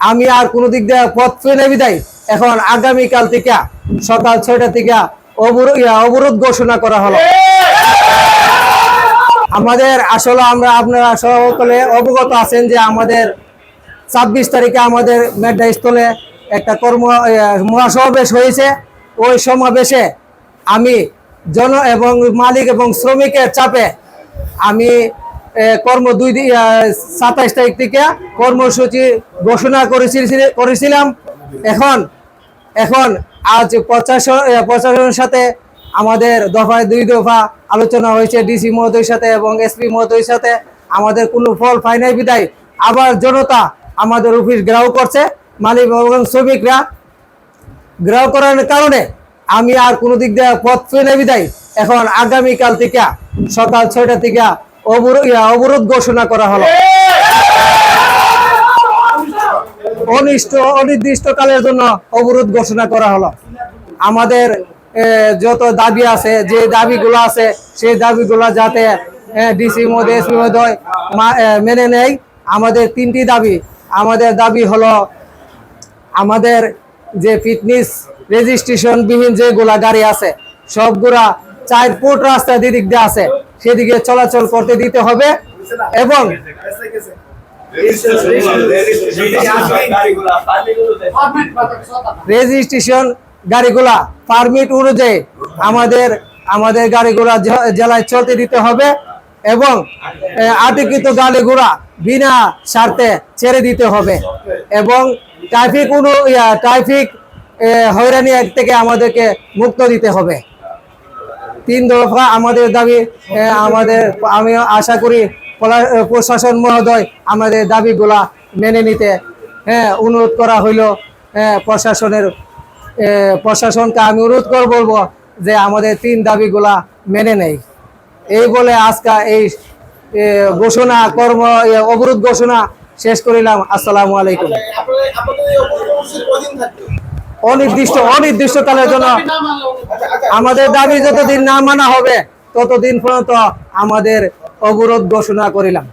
আমি আর কোনো দিক দিয়ে পথ ফেলে বিদায়। এখন আগামীকাল থেকে সকাল ছয়টা থেকে অবরোধ ঘোষণা করা হলো। আমাদের আসলে আমরা আপনারা সকলে অবগত আছেন যে আমাদের ছাব্বিশ তারিখে আমাদের মেডা স্থলে একটা কর্ম মহাসমাবেশ হয়েছে। ওই সমাবেশে আমি জন এবং মালিক এবং শ্রমিকের চাপে আমি কর্ম দুই সাতাইশ তারিখ থেকে কর্মসূচি ঘোষণা করেছি করেছিলাম। এখন এখন আজ প্রশাসন প্রশাসনের সাথে আমাদের দফায় দুই দফা আলোচনা হয়েছে ডিসি মহোদয়ের সাথে এবং এসপি মহোদয়ের সাথে। আমাদের কোনো ফল পাই বিদায়। আবার জনতা আমাদের অফিস গ্রাহ করছে। মালিক এবং শ্রমিকরা গ্রাহ করার কারণে আমি আর কোনো দিক দিয়ে পথ ফেলে বিদায়। এখন আগামীকাল থেকে সকাল ছয়টা থেকে অবরোধ ঘোষণা করা হলো। অনিষ্ট, অনির্দিষ্টকালের জন্য অবরোধ ঘোষণা করা হলো। আমাদের যত দাবি আছে, যে দাবিগুলো আছে, সেই দাবিগুলো যাতে ডিসি মহোদয়, এসপি মহোদয় মেনে নেয়, আমাদের তিনটি দাবি। আমাদের দাবি হলো, আমাদের যে ফিটনেস রেজিস্ট্রেশন বিহীন যেগুলা গাড়ি আছে, সবগুলা চার ফুট রাস্তা দিদিক দিয়ে আছে। সেদিকে চলাচল করতে দিতে হবে এবং রেজিস্ট্রেশন গাড়িগুলা, পারমিট অনুযায়ী আমাদের আমাদের গাড়িগুলা জেলায় চলতে দিতে হবে এবং আটকৃত গাড়িগুলা বিনা স্বার্থে ছেড়ে দিতে হবে এবং ট্রাফিক অনু ট্রাফিক হয়রানি থেকে আমাদেরকে মুক্ত দিতে হবে। তিন দফা আমাদের দাবি আমাদের, আমি আশা করি প্রশাসন মহোদয় আমাদের দাবিগুলা মেনে নিতে হ্যাঁ অনুরোধ করা হইল হ্যাঁ প্রশাসনের প্রশাসনকে আমি অনুরোধ করে, বলব যে আমাদের তিন দাবিগুলা মেনে নেই। এই বলে আজকে এই ঘোষণা কর্ম অবরোধ ঘোষণা শেষ করিলাম। আসসালামু আলাইকুম। অনির্দিষ্ট অনির্দিষ্টকালের জন্য আমাদের দাবি যতদিন না মানা হবে ততদিন পর্যন্ত আমাদের অবরোধ ঘোষণা করিলাম।